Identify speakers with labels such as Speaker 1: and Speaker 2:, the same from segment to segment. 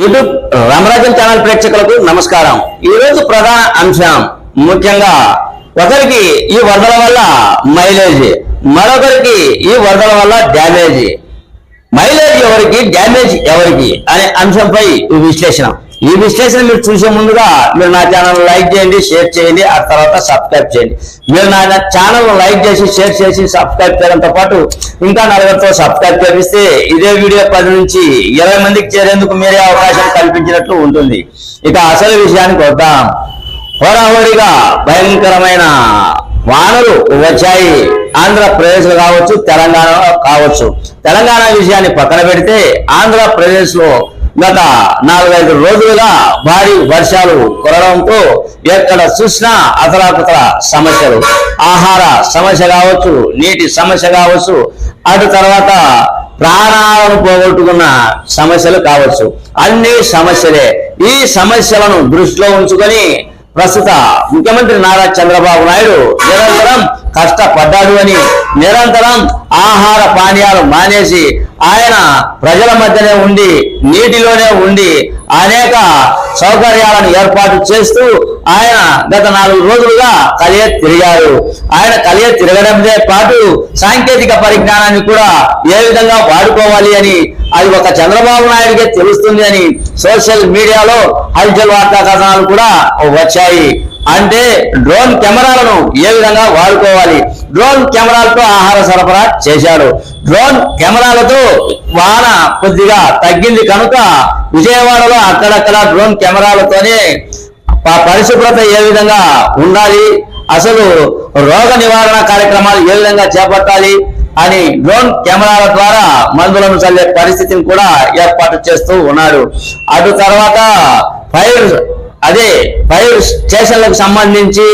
Speaker 1: YouTube Ramarajan channel ప్రేక్షకులకు నమస్కారం ఈ రోజు ప్రధాన అంశం ముఖ్యంగా ఒకరికి ఈ వరదల వల్ల మైలేజ్ మరొకరికి ఈ వరదల వల్ల డ్యామేజ్ మైలేజ్ ఎవరికి డ్యామేజ్ ఎవరికి అనే అంశంపై విశ్లేషణ ఈ విశ్లేషణ మీరు చూసే ముందుగా మీరు నా ఛానల్ లైక్ చేయండి షేర్ చేయండి ఆ తర్వాత సబ్స్క్రైబ్ చేయండి మీరు నా ఛానల్ లైక్ చేసి షేర్ చేసి సబ్స్క్రైబ్ చేయడంతో పాటు ఇంకా నలుగురితో సబ్స్క్రైబ్ చేపిస్తే ఇదే వీడియో పది నుంచి ఇరవై మందికి చేరేందుకు మీరే అవకాశం కల్పించినట్లు ఉంటుంది ఇక అసలు విషయానికి వద్దాం హోరాహోరీగా భయంకరమైన వానలు వచ్చాయి ఆంధ్రప్రదేశ్ లో కావచ్చు తెలంగాణలో కావచ్చు తెలంగాణ విషయాన్ని పక్కన పెడితే ఆంధ్రప్రదేశ్ లో గత నాలుగైదు రోజులుగా భారీ వర్షాలు కురడంతో ఎక్కడ చూసినా అతలాకుతల సమస్యలు ఆహార సమస్య కావచ్చు నీటి సమస్య కావచ్చు అటు తర్వాత ప్రాణాలను పోగొట్టుకున్న సమస్యలు కావచ్చు అన్ని సమస్యలే ఈ సమస్యలను దృష్టిలో ఉంచుకొని ప్రస్తుత ముఖ్యమంత్రి నారా చంద్రబాబు నాయుడు నిరంతరం కష్టపడ్డాడు అని నిరంతరం ఆహార పానీయాలు మానేసి ఆయన ప్రజల మధ్యనే ఉండి నీటిలోనే ఉండి అనేక సౌకర్యాలను ఏర్పాటు చేస్తూ ఆయన గత నాలుగు రోజులుగా కలియ తిరిగారు ఆయన కలియ తిరగడంతో పాటు సాంకేతిక పరిజ్ఞానాన్ని కూడా ఏ విధంగా వాడుకోవాలి అని అది ఒక చంద్రబాబు నాయుడికే తెలుస్తుంది అని సోషల్ మీడియాలో హల్చల్ వార్తా కథనాలు కూడా వచ్చాయి అంటే డ్రోన్ కెమెరాలను ఏ విధంగా వాడుకోవాలి డ్రోన్ కెమెరాలతో ఆహార సరఫరా చేశాడు డ్రోన్ కెమెరాలతో వాన కొద్దిగా తగ్గింది కనుక విజయవాడలో అక్కడక్కడ డ్రోన్ కెమెరాలతోనే పరిశుభ్రత ఏ విధంగా ఉండాలి అసలు రోగ నివారణ కార్యక్రమాలు ఏ విధంగా చేపట్టాలి అని డ్రోన్ కెమెరాల ద్వారా మందులను చల్లే పరిస్థితిని కూడా ఏర్పాటు చేస్తూ ఉన్నారు అటు తర్వాత ఫైర్ అదే ఫైర్ స్టేషన్లకు సంబంధించి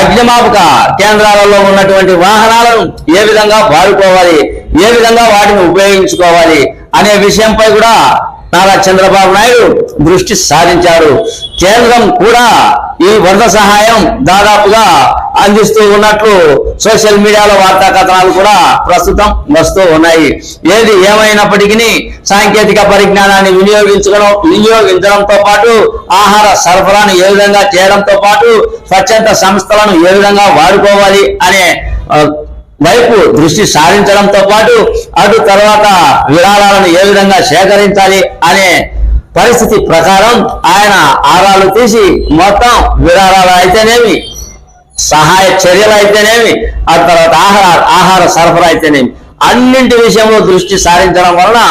Speaker 1: అగ్నిమాపక కేంద్రాలలో ఉన్నటువంటి వాహనాలను ఏ విధంగా వాడుకోవాలి ఏ విధంగా వాటిని ఉపయోగించుకోవాలి అనే విషయంపై కూడా నారా చంద్రబాబు నాయుడు దృష్టి సాధించారు కేంద్రం కూడా ఈ వరద సహాయం దాదాపుగా అందిస్తూ ఉన్నట్లు సోషల్ మీడియాలో వార్తా కథనాలు కూడా ప్రస్తుతం వస్తూ ఉన్నాయి ఏది ఏమైనప్పటికీ సాంకేతిక పరిజ్ఞానాన్ని వినియోగించడం వినియోగించడంతో పాటు ఆహార సరఫరాను ఏ విధంగా చేయడంతో పాటు స్వచ్ఛంద సంస్థలను ఏ విధంగా వాడుకోవాలి అనే వైపు దృష్టి సారించడంతో పాటు అటు తర్వాత విరాళాలను ఏ విధంగా సేకరించాలి అనే పరిస్థితి ప్రకారం ఆయన ఆరాలు తీసి మొత్తం విరాళాలు అయితేనేమి సహాయ చర్యలు అయితేనేమి ఆ తర్వాత ఆహార ఆహార సరఫరా అయితేనేమి అన్నింటి విషయంలో దృష్టి సారించడం వలన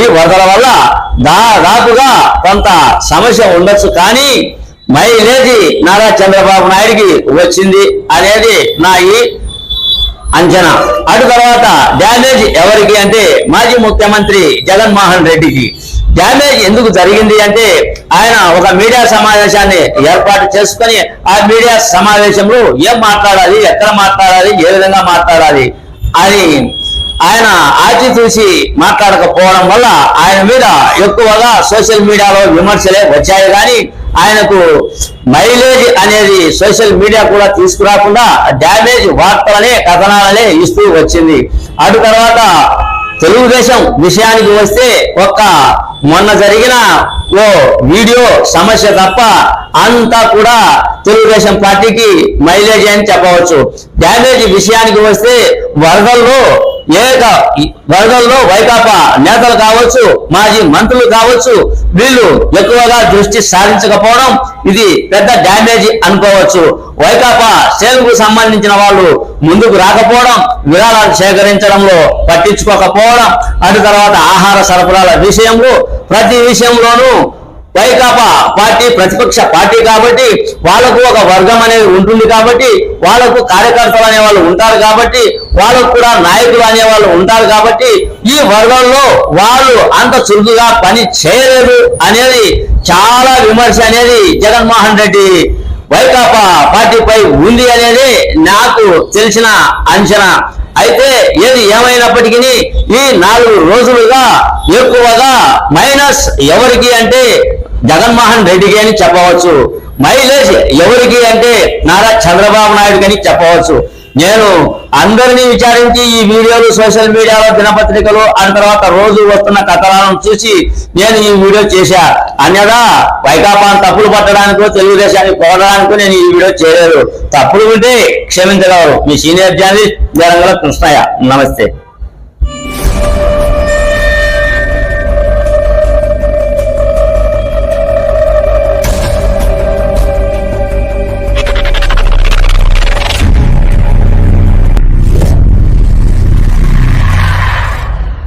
Speaker 1: ఈ వరదల వల్ల దాదాపుగా కొంత సమస్య ఉండొచ్చు కానీ మైలేజీ నారా చంద్రబాబు నాయుడికి వచ్చింది అనేది నా ఈ అంచనా అటు తర్వాత డ్యామేజ్ ఎవరికి అంటే మాజీ ముఖ్యమంత్రి జగన్మోహన్ రెడ్డికి డ్యామేజ్ ఎందుకు జరిగింది అంటే ఆయన ఒక మీడియా సమావేశాన్ని ఏర్పాటు చేసుకుని ఆ మీడియా సమావేశంలో ఏం మాట్లాడాలి ఎక్కడ మాట్లాడాలి ఏ విధంగా మాట్లాడాలి అని ఆయన ఆచి చూసి మాట్లాడకపోవడం వల్ల ఆయన మీద ఎక్కువగా సోషల్ మీడియాలో విమర్శలే వచ్చాయి కానీ ఆయనకు మైలేజ్ అనేది సోషల్ మీడియా కూడా తీసుకురాకుండా డ్యామేజ్ వార్తలనే కథనాలనే ఇస్తూ వచ్చింది అటు తర్వాత తెలుగుదేశం విషయానికి వస్తే ఒక్క మొన్న జరిగిన ఓ వీడియో సమస్య తప్ప అంతా కూడా తెలుగుదేశం పార్టీకి మైలేజ్ అని చెప్పవచ్చు డ్యామేజ్ విషయానికి వస్తే వరదల్లో ఏక వర్గంలో వైకాపా నేతలు కావచ్చు మాజీ మంత్రులు కావచ్చు వీళ్ళు ఎక్కువగా దృష్టి సాధించకపోవడం ఇది పెద్ద డ్యామేజ్ అనుకోవచ్చు వైకాపా సేవకు సంబంధించిన వాళ్ళు ముందుకు రాకపోవడం విరాళాలు సేకరించడంలో పట్టించుకోకపోవడం అటు తర్వాత ఆహార సరఫరాల విషయంలో ప్రతి విషయంలోనూ వైకాపా పార్టీ ప్రతిపక్ష పార్టీ కాబట్టి వాళ్ళకు ఒక వర్గం అనేది ఉంటుంది కాబట్టి వాళ్ళకు కార్యకర్తలు అనే వాళ్ళు ఉంటారు కాబట్టి వాళ్ళకు కూడా నాయకులు అనే వాళ్ళు ఉంటారు కాబట్టి ఈ వర్గంలో వాళ్ళు అంత చురుకుగా పని చేయలేదు అనేది చాలా విమర్శ అనేది జగన్మోహన్ రెడ్డి వైకాపా పార్టీపై ఉంది అనేది నాకు తెలిసిన అంచనా అయితే ఏది ఏమైనప్పటికీ ఈ నాలుగు రోజులుగా ఎక్కువగా మైనస్ ఎవరికి అంటే జగన్మోహన్ రెడ్డికి అని చెప్పవచ్చు మైలేజ్ ఎవరికి అంటే నారా చంద్రబాబు నాయుడు అని చెప్పవచ్చు నేను అందరినీ విచారించి ఈ వీడియోలు సోషల్ మీడియాలో దినపత్రికలు ఆ తర్వాత రోజు వస్తున్న కథలను చూసి నేను ఈ వీడియో చేశా అన్యదా వైకాపాను తప్పులు పట్టడానికో తెలుగుదేశాన్ని పోవడానికో నేను ఈ వీడియో చేయలేదు తప్పులు ఉంటే క్షమించగలరు మీ సీనియర్ జర్నలిస్ట్ జరంగల కృష్ణయ్య నమస్తే